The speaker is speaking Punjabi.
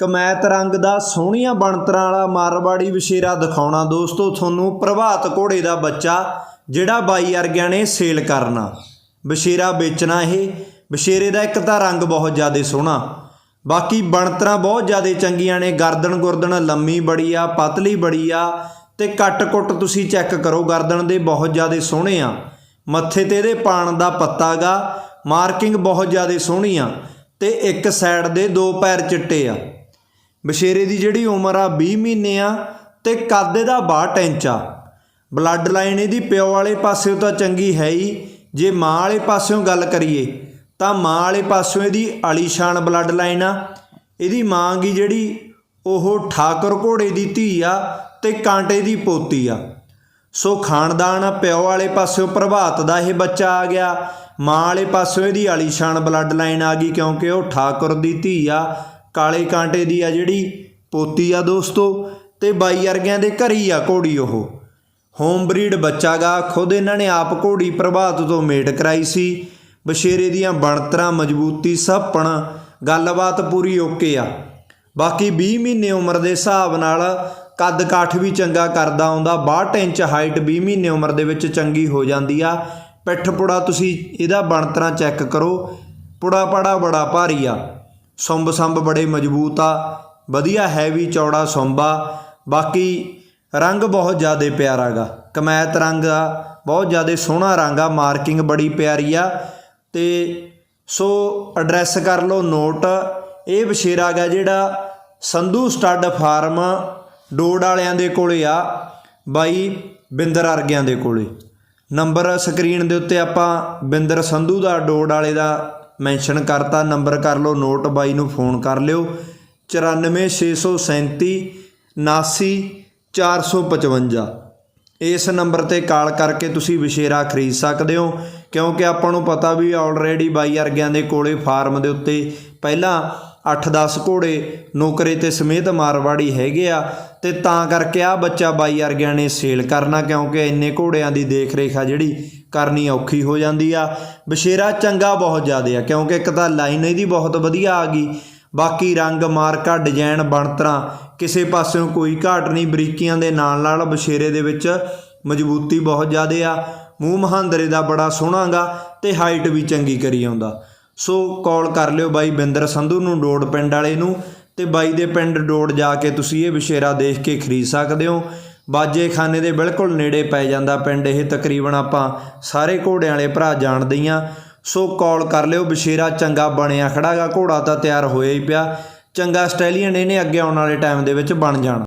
ਕਮੈਤ ਰੰਗ ਦਾ ਸੋਹਣੀਆਂ ਬਣਤਰਾਂ ਵਾਲਾ ਮਾਰਵਾੜੀ ਵਿਸ਼ੇਰਾ ਦਿਖਾਉਣਾ ਦੋਸਤੋ, ਤੁਹਾਨੂੰ ਪ੍ਰਭਾਤ ਘੋੜੇ ਦਾ ਬੱਚਾ, ਜਿਹੜਾ ਬਾਈ ਵਰਗਿਆਂ ਨੇ ਸੇਲ ਕਰਨਾ। ਵਿਸ਼ੇਰਾ ਵੇਚਣਾ ਇਹ ਵਿਸ਼ੇਰੇ ਦਾ ਇੱਕ ਤਾਂ ਰੰਗ ਬਹੁਤ ਜ਼ਿਆਦਾ ਸੋਹਣਾ। ਬਾਕੀ ਬਣਤਰਾਂ ਬਹੁਤ ਜ਼ਿਆਦਾ ਚੰਗੀਆਂ ਨੇ, ਗਰਦਨ ਗੁਰਦਨ ਲੰਮੀ ਬੜੀ ਆ, ਪਤਲੀ ਬੜੀ ਆ, ਤੇ ਕੱਟ ਕੁੱਟ ਤੁਸੀਂ ਚੈੱਕ ਕਰੋ, ਗਰਦਨ ਦੇ ਬਹੁਤ ਜ਼ਿਆਦਾ ਸੋਹਣੇ ਆ। ਮੱਥੇ ਤੇ ਇਹਦੇ ਪਾਣ ਦਾ ਪੱਤਾਗਾ ਮਾਰਕਿੰਗ ਬਹੁਤ ਜ਼ਿਆਦਾ ਸੋਹਣੀ ਆ, ਤੇ ਇੱਕ ਸਾਈਡ ਦੇ ਦੋ ਪੈਰ ਚਿੱਟੇ ਆ। ਬਸ਼ੇਰੇ ਦੀ ਜਿਹੜੀ ਉਮਰ ਆ 20 ਮਹੀਨੇ ਆ ਤੇ ਕੱਦ ਇਹਦਾ 62 ਇੰਚ ਆ। ਬਲੱਡ ਲਾਈਨ ਇਹਦੀ ਪਿਓ ਵਾਲੇ ਪਾਸਿਓਂ ਤਾਂ ਚੰਗੀ ਹੈ ਹੀ। ਜੇ ਮਾਂ ਵਾਲੇ ਪਾਸਿਓਂ ਗੱਲ ਕਰੀਏ, ਤਾਂ ਮਾਂ ਵਾਲੇ ਪਾਸਿਓਂ ਇਹਦੀ ਅਲੀਸ਼ਾਨ ਬਲੱਡ ਲਾਈਨ ਆ। ਇਹਦੀ ਮਾਂ ਗੀ ਜਿਹੜੀ, ਉਹ ਠਾਕਰ ਘੋੜੇ ਦੀ ਧੀ ਆ ਤੇ ਕਾਂਟੇ ਦੀ ਪੋਤੀ ਆ। ਸੋ ਖਾਨਦਾਨ ਪਿਓ ਵਾਲੇ ਪਾਸਿਓਂ ਪ੍ਰਭਾਤ ਦਾ ਇਹ ਬੱਚਾ ਆ ਗਿਆ। ਮਾਂ ਵਾਲੇ ਪਾਸਿਓਂ ਇਹਦੀ ਆਲੀਸ਼ਾਨ ਬਲੱਡ ਲਾਈਨ ਆ ਗਈ ਕਿਉਂਕਿ ਉਹ ਠਾਕੁਰ ਦੀ ਧੀ ਆ। ਕਾਲੇ ਕਾਂਟੇ ਦੀ ਆ ਜਿਹੜੀ ਪੋਤੀ ਆ ਦੋਸਤੋ, ਤੇ ਬਾਈ ਵਰਗਿਆਂ ਦੇ ਘਰੀ ਆ ਘੋੜੀ ਉਹ। ਹੋਮ ਬਰੀਡ ਬੱਚਾਗਾ ਖੁਦ ਇਹਨਾਂ ਨੇ ਆਪ ਘੋੜੀ ਪ੍ਰਭਾਤ ਤੋਂ ਮੇਟ ਕਰਾਈ ਸੀ। ਬਸ਼ੇਰੇ ਦੀਆਂ ਬਣਤਰਾਂ ਮਜ਼ਬੂਤੀ ਸੱਪਣ, ਗੱਲਬਾਤ ਪੂਰੀ ਓਕੇ ਆ। ਬਾਕੀ 20 ਮਹੀਨੇ ਉਮਰ ਦੇ ਹਿਸਾਬ ਨਾਲ ਕੱਦ ਕਾਠ ਵੀ ਚੰਗਾ ਕਰਦਾ ਆਉਂਦਾ 62 ਇੰਚ ਹਾਈਟ 20 ਮਹੀਨੇ ਉਮਰ ਦੇ ਵਿੱਚ ਚੰਗੀ ਹੋ ਜਾਂਦੀ ਆ। ਪਿੱਠ ਪੁੜਾ ਤੁਸੀਂ ਇਹਦਾ ਬਣਤਰਾਂ ਚੈੱਕ ਕਰੋ, ਪੁੜਾ ਪੜਾ ਬੜਾ ਭਾਰੀ ਆ। ਸੁੰਬ ਸੰਬ ਬੜੇ ਮਜ਼ਬੂਤ ਆ। ਵਧੀਆ ਹੈਵੀ ਚੌੜਾ ਸੁੰਬਾ ਬਾਕੀ ਰੰਗ ਬਹੁਤ ਜ਼ਿਆਦਾ ਪਿਆਰਾ ਗਾ। ਕਮੈਤ ਰੰਗ ਆ, ਬਹੁਤ ਜ਼ਿਆਦਾ ਸੋਹਣਾ ਰੰਗ ਆ, ਮਾਰਕਿੰਗ ਬੜੀ ਪਿਆਰੀ ਆ। ਤੇ ਸੋ ਐਡਰੈਸ ਕਰ ਲਓ ਨੋਟ। ਇਹ ਬਸ਼ੇਰਾ ਗਾ ਜਿਹੜਾ ਸੰਧੂ ਸਟੱਡ ਫਾਰਮ ਡੋੜ ਵਾਲਿਆਂ ਦੇ ਕੋਲੇ ਆ, ਬਾਈ ਬਿੰਦਰ ਅਰਗਿਆਂ ਦੇ ਕੋਲੇ। ਨੰਬਰ ਸਕਰੀਨ ਦੇ ਉੱਤੇ ਆਪਾਂ ਬਿੰਦਰ ਸੰਧੂ ਦਾ ਡੋੜ ਵਾਲੇ ਦਾ ਮੈਂਸ਼ਨ ਕਰਤਾ, ਨੰਬਰ ਕਰ ਲਓ, ਨੋਟ ਬਾਈ ਨੂੰ ਫੋਨ ਕਰ ਲਿਓ। 94637 79455 ਇਸ ਨੰਬਰ ਤੇ ਕਾਲ ਕਰਕੇ ਤੁਸੀਂ ਵਿਸ਼ੇਰਾ ਖਰੀਦ ਸਕਦੇ ਹੋ, ਕਿਉਂਕਿ ਆਪਾਂ ਨੂੰ ਪਤਾ ਵੀ ਆਲਰੇਡੀ ਬਾਈ ਵਰਗਿਆਂ ਦੇ ਕੋਲੇ ਫਾਰਮ ਦੇ ਉੱਤੇ ਪਹਿਲਾਂ 8-10 ਘੋੜੇ ਨੌਕਰੇ ਤੇ ਸਮੇਤ ਮਾਰਵਾੜੀ ਹੈਗੇ ਆ ਤੇ ਤਾਂ ਕਰਕੇ ਆ ਬੱਚਾ ਬਾਈ ਵਰਗਿਆਂ ਨੇ ਸੇਲ ਕਰਨਾ ਕਿਉਂਕਿ ਇੰਨੇ ਘੋੜਿਆਂ ਦੀ ਦੇਖ ਰੇਖ ਆ ਜਿਹੜੀ ਕਰਨੀ ਔਖੀ ਹੋ ਜਾਂਦੀ ਆ। ਬਸ਼ੇਰਾ ਚੰਗਾ ਬਹੁਤ ਜ਼ਿਆਦਾ ਆ ਕਿਉਂਕਿ ਇੱਕ ਤਾਂ ਲਾਈਨ ਇਹਦੀ ਬਹੁਤ ਵਧੀਆ ਆ ਗਈ, ਬਾਕੀ ਰੰਗ ਮਾਰਕਾ ਡਿਜ਼ਾਈਨ ਬਣਤਰਾਂ, ਕਿਸੇ ਪਾਸਿਓਂ ਕੋਈ ਘਾਟ ਨਹੀਂ, ਬਰੀਕੀਆਂ ਦੇ ਨਾਲ ਨਾਲ ਬਸ਼ੇਰੇ ਦੇ ਵਿੱਚ ਮਜ਼ਬੂਤੀ ਬਹੁਤ ਜ਼ਿਆਦਾ ਆ। ਮੂੰਹ ਮਹਾਂਦਰੇ ਦਾ ਬੜਾ ਸੋਹਣਾਗਾ ਤੇ ਹਾਈਟ ਵੀ ਚੰਗੀ ਕਰੀ ਆਉਂਦਾ। ਸੋ ਕਾਲ ਕਰ ਲਿਓ ਬਾਈ ਬਿੰਦਰ ਸੰਧੂ ਨੂੰ ਡੋੜ ਪਿੰਡ ਵਾਲੇ ਨੂੰ ਤੇ ਬਾਈ ਦੇ ਪਿੰਡ ਡੋੜ ਜਾ ਕੇ ਤੁਸੀਂ ਇਹ ਵਿਸ਼ੇਰਾ ਦੇਖ ਕੇ ਖਰੀਦ ਸਕਦੇ ਹੋ। ਬਾਜੇ ਖਾਨੇ ਦੇ ਬਿਲਕੁਲ ਨੇੜੇ ਪੈ ਜਾਂਦਾ ਪਿੰਡ ਇਹ, ਤਕਰੀਬਨ ਆਪਾਂ ਸਾਰੇ ਘੋੜਿਆਂ ਵਾਲੇ ਭਰਾ ਜਾਣਦੇ ਹੀ ਆ ਸੋ ਕਾਲ ਕਰ ਲਿਓ ਵਿਸ਼ੇਰਾ ਚੰਗਾ ਬਣਿਆ ਖੜਾਗਾ, ਘੋੜਾ ਤਾਂ ਤਿਆਰ ਹੋਇਆ ਹੀ ਪਿਆ। ਚੰਗਾ ਸਟੈਲੀਅਨ ਇਹਨੇ ਅੱਗੇ ਆਉਣ ਵਾਲੇ ਟਾਈਮ ਦੇ ਵਿੱਚ ਬਣ ਜਾਣਾ।